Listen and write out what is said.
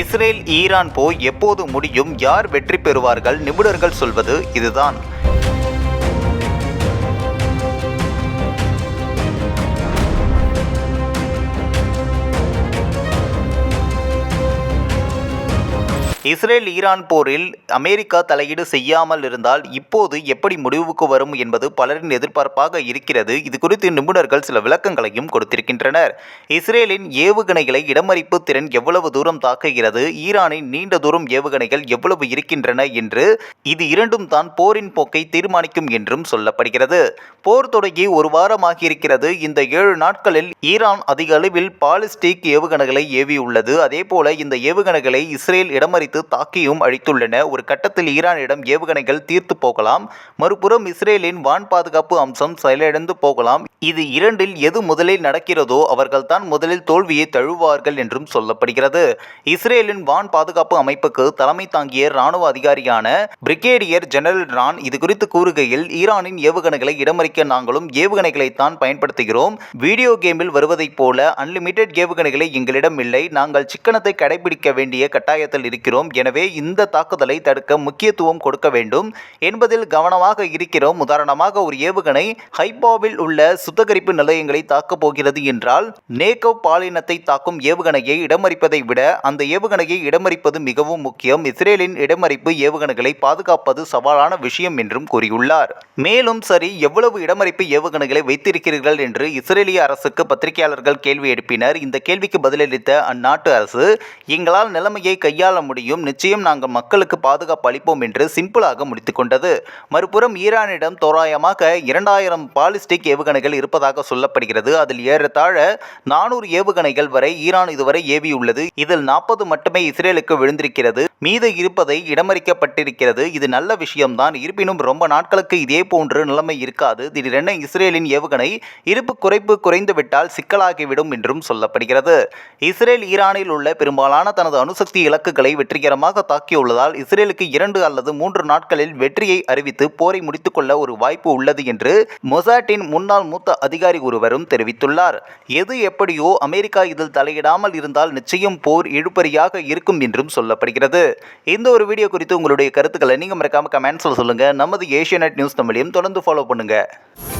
Israel Iran போய் எப்போது முடியும் யார் வெற்றி பெறுவார்கள் நிபுணர்கள் சொல்வது இதுதான். இஸ்ரேல் ஈரான் போரில் அமெரிக்கா தலையீடு செய்யாமல் இருந்தால் இப்போது எப்படி முடிவுக்கு வரும் என்பது பலரின் எதிர்பார்ப்பாக இருக்கிறது. இது குறித்து நிபுணர்கள் சில விளக்கங்களையும் கொடுத்திருக்கின்றனர். இஸ்ரேலின் ஏவுகணைகளை இடமறிப்பு திறன் எவ்வளவு தூரம் தாக்குகிறது? ஈரானின் நீண்ட தூரம் ஏவுகணைகள் எவ்வளவு இருக்கின்றன என்று இது இரண்டும் தான் போரின் போக்கை தீர்மானிக்கும் என்றும் சொல்லப்படுகிறது. போர் தொடங்கி ஒரு வாரமாகி இருக்கிறது இந்த ஏழு நாட்களில் ஈரான் அதிக அளவில் பாலிஸ்டிக் ஏவுகணைகளை ஏவியுள்ளது. அதேபோல இந்த ஏவுகணைகளை இஸ்ரேல் இடமறித்து தாக்கியும் அழித்துள்ளன. ஒரு கட்டத்தில் ஈரானிடம் ஏவுகணைகள் தீர்த்து போகலாம். மறுபுறம் இஸ்ரேலின் வான் பாதுகாப்பு அம்சம் செயலிழந்து போகலாம். இது இரண்டில் எது முதலில் நடக்கிறதோ அவர்கள்தான் முதலில் தோல்வியை தழுவார்கள் என்றும் சொல்லப்படுகிறது. இஸ்ரேலின் வான் பாதுகாப்பு அமைப்புக்கு தலைமை தாங்கிய ராணுவ அதிகாரியான பிரிகேடியர் ஜெனரல் ரான் இது குறித்து கூறுகையில் ஈரானின் ஏவுகணைகளை இடமறிக்க நாங்களும் ஏவுகணைகளை தான் பயன்படுத்துகிறோம். வீடியோ கேமில் வருவதைப் போல அன்லிமிட்டெட் ஏவுகணைகளை எங்களிடம் இல்லை. நாங்கள் சிக்கனத்தை கடைபிடிக்க வேண்டிய கட்டாயத்தில் இருக்கிறோம். எனவே இந்த தாக்குதலை தடுக்க முக்கியத்துவம் கொடுக்க வேண்டும். என்பதில் கவனமாக இருக்கிறோம். உதாரணமாக ஒரு ஏவுகணை ஹைப்பாவில் உள்ள சுத்திகரிப்பு நிலையங்களை தாக்கப் போகிறது என்றால் நேக்கோ பாலினத்தை தாக்கும் ஏவுகணையை இடமறிப்பதை விட அந்த ஏவுகணையை இடமறிப்பது மிகவும் முக்கியம். இஸ்ரேலின் இடமறிப்பு ஏவுகணைகளை பாதுகாப்பது சவாலான விஷயம் என்றும் கூறியுள்ளார். மேலும் சரி எவ்வளவு இடமறிப்பு ஏவுகணைகளை வைத்திருக்கிறீர்கள் என்று இஸ்ரேலிய அரசுக்கு பத்திரிகையாளர்கள் கேள்வி எழுப்பினர். இந்த கேள்விக்கு பதிலளித்த அந்நாட்டு அரசு எங்களால் நிலைமையை கையாள முடியும். நிச்சயம் நாங்கள் மக்களுக்கு பாதுகாப்பு அளிப்போம் என்று சிம்பிளாக முடித்துக்கொண்டது. மறுபுறம் ஈரானிடம் தோராயமாக இரண்டாயிரம் பாலிஸ்டிக் ஏவுகணைகள் இருப்பதாக சொல்லப்படுகிறது. அதில் ஏறத்தாழ நானூறு ஏவுகணைகள் வரை ஈரான் இதுவரை ஏவியுள்ளது. இதில் நாற்பது மட்டுமே இஸ்ரேலுக்கு விழுந்திருக்கிறது. மீது இருப்பதை இடமறிக்கப்பட்டிருக்கிறது. இது நல்ல விஷயம்தான். இருப்பினும் ரொம்ப நாட்களுக்கு இதே போன்று நிலைமை இருக்காது. திடீரென இஸ்ரேலின் ஏவுகணை இருப்பு குறைப்பு குறைந்துவிட்டால் சிக்கலாகிவிடும் என்றும் சொல்லப்படுகிறது. இஸ்ரேல் ஈரானில் உள்ள பெரும்பாலான தனது அணுசக்தி இலக்குகளை வெற்றி வெற்றிகரமாக தாக்கியுள்ளதால் இஸ்ரேலுக்கு இரண்டு அல்லது மூன்று நாட்களில் வெற்றியை அறிவித்து போரை முடித்துக்கொள்ள ஒரு வாய்ப்பு உள்ளது என்று மொசாட்டின் முன்னாள் மூத்த அதிகாரி ஒருவரும் தெரிவித்துள்ளார். எது எப்படியோ அமெரிக்கா இதில் தலையிடாமல் இருந்தால் நிச்சயம் போர் இழுபறியாக இருக்கும் என்றும் சொல்லப்படுகிறது. இந்த ஒரு வீடியோ குறித்து உங்களுடைய கருத்துக்களை நீங்கள் மறக்காம கமெண்ட்ஸில் சொல்லுங்கள் நமது ஏஷியா நியூஸ் தமிழையும் தொடர்ந்து ஃபாலோ பண்ணுங்கள்